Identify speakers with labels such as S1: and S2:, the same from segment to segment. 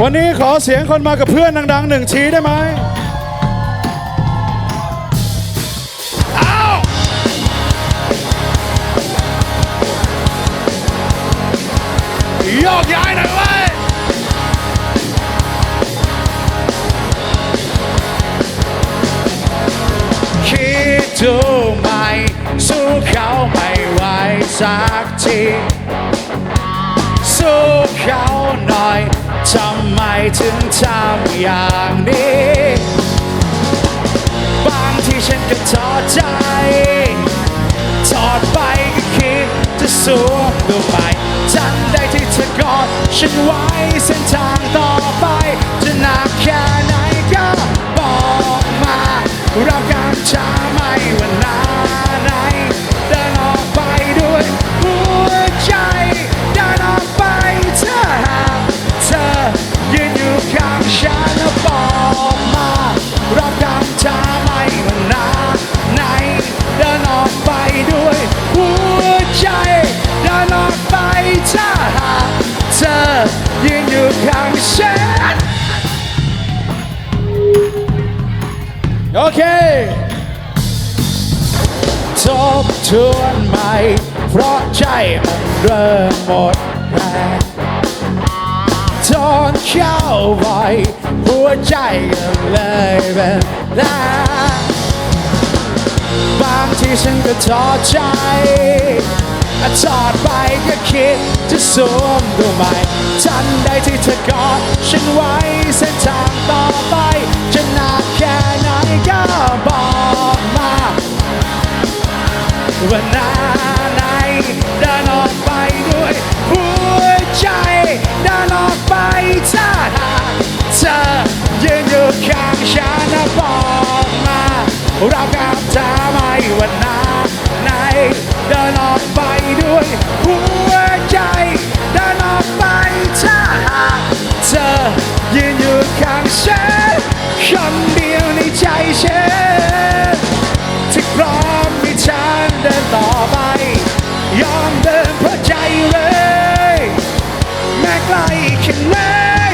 S1: วันนี้ขอเสียงคนมากับเพื่อนดังๆหนึ่งทีได้ไหม
S2: โยกย้ายหน่อยเว้ยคิดดูไหมสู้เขาไม่ไหวสักที สู้เขาหน่อย ทำไมถึงทำอย่างนี้ บางทีฉันก็ท้อใจ ถอดไปก็คิดจะสวมตัวใหม่ทันใดที่เธอกอดฉันไว้เส้นทางต่อไป จะหนักแค่ไหนก็บอกมาเรากันช้า เค ทบทวนใหม่ เพราะใจมันเริ่มหมดแรงตอนเข้าไปหัวใจก็เลยเป็นแรงบางทีฉันก็ท้อใจถอดไปก็คิดจะสวมตัวใหม่ทันใดที่เธอกอดฉันไว้เส้นทางต่อ ไหนเดินออกไปด้วยหัวใจเดินออกไปถ้าหากเธอยืนอยู่ข้างฉันนะบอกมาเรากับ เพอใจเลย แม้ไกลเข็นแม่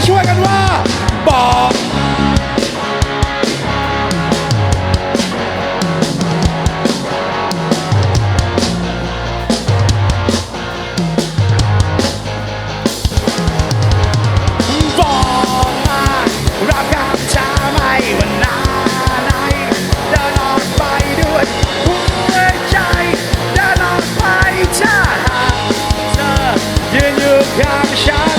S2: ช่วยกันว่าบอก time to shine.